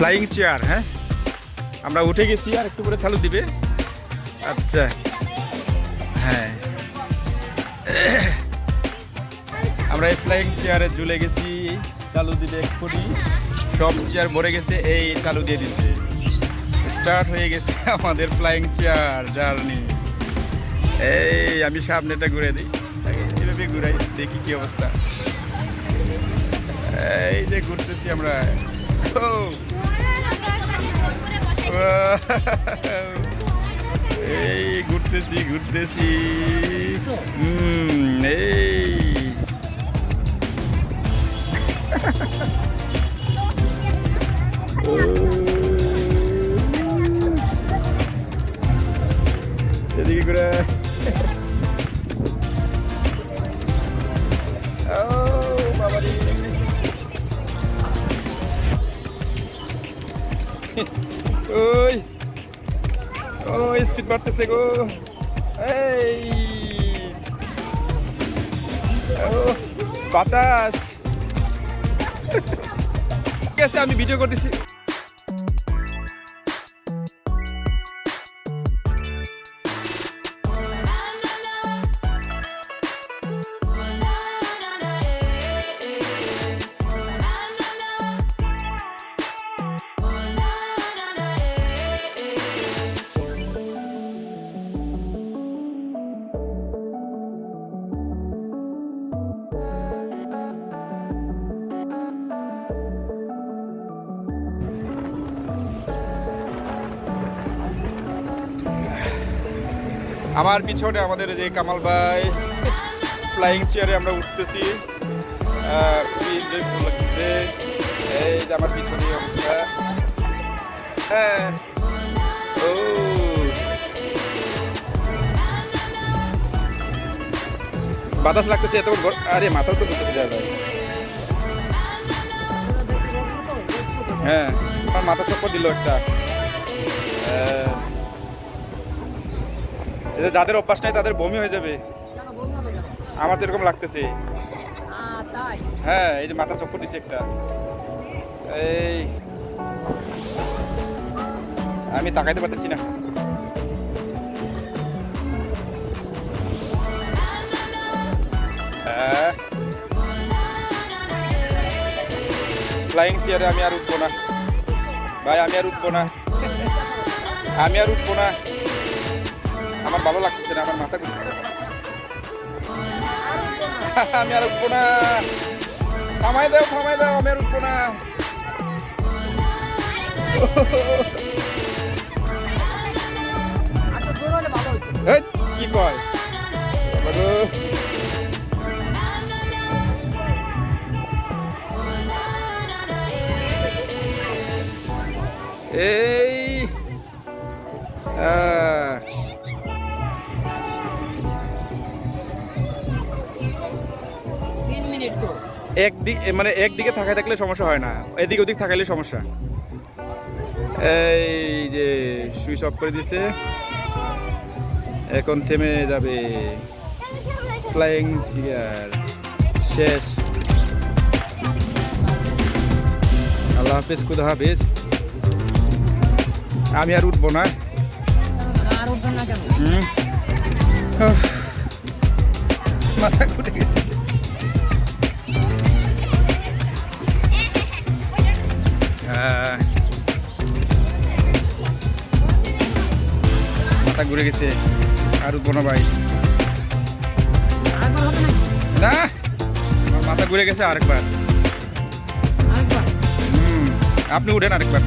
Flying chair হ্যাঁ? আমরা উঠে গেছি, আর একটু করে চালু দিবে। আচ্ছা। হ্যাঁ। আমরা এই ফ্লাইং চেয়ারে ঝুলে গেছি, চালু দিলে এক্ষুনি। সব চেয়ার ভরে গেছে, এই চালু দিয়ে দিচ্ছে। স্টার্ট হয়ে গেছে আমাদের ফ্লাইং চেয়ার জার্নি এই, আমি সামনেটা ঘুরে দিই। এভাবে ঘুরাই, দেখি কি অবস্থা। এই যে ঘুরতেছি আমরা। এই ঘুরতেছি ঘুরতেছি। হুম এই। এদিকে ঘুরে। ওই ওই স্পিড বাড়তেছে গো। এই। বাতাস। ঠিক আছে আমি ভিডিও করতেছি। আমার পিছনে আমাদের যে কামাল ভাই ফ্লাইং চেয়ারে আমরা উঠতেছি। লাগতেছে এই যে আমার পিছনে হ্যাঁ। ও। বাতাস লাগতেছে এত আরে, মাথাও তো ঘুরতেছে যা যায় হ্যাঁ আমার মাথা চক্কর দিল একটা। যাদের অভ্যাস নাই তাদের বমি হয়ে যাবে। আমার তো এরকম লাগতেছে। হ্যাঁ এই যে মাথা চক্কর দিছে একটা। এই, আমি তাকাইতে পারতেছি না। ফ্লাইং চেয়ারে আমি আর উঠবো না। ভাই, আমি আর উঠবো না। আমি আর উঠবো না। আমার ভালো লাগতেছে না, আমার মাথা ঘুরতেছে আমি আর উঠবো না। থামাই দাও থামাই দাও, আমি আর উঠবো না। কি কয়। এই মিনিট তো একদিক মানে একদিকে থাকায় থাকলে সমস্যা হয় না এদিক ওদিক থাকাইলে সমস্যা। এই যে সুইচ অফ করে দিয়েছে। এখন থেমে যাবে। ফ্লাইং চেয়ার শেষ। আল্লাহ হাফিজ খুদা হাফিজ। আমি আর উঠবো না। মাথা ঘুরে গেছে। মাথা ঘুরে গেছে। আর উঠবো না ভাই। না মাথা ঘুরে গেছে আরেকবার। আরেকবার? হুম আপনি উঠেন আরেকবার।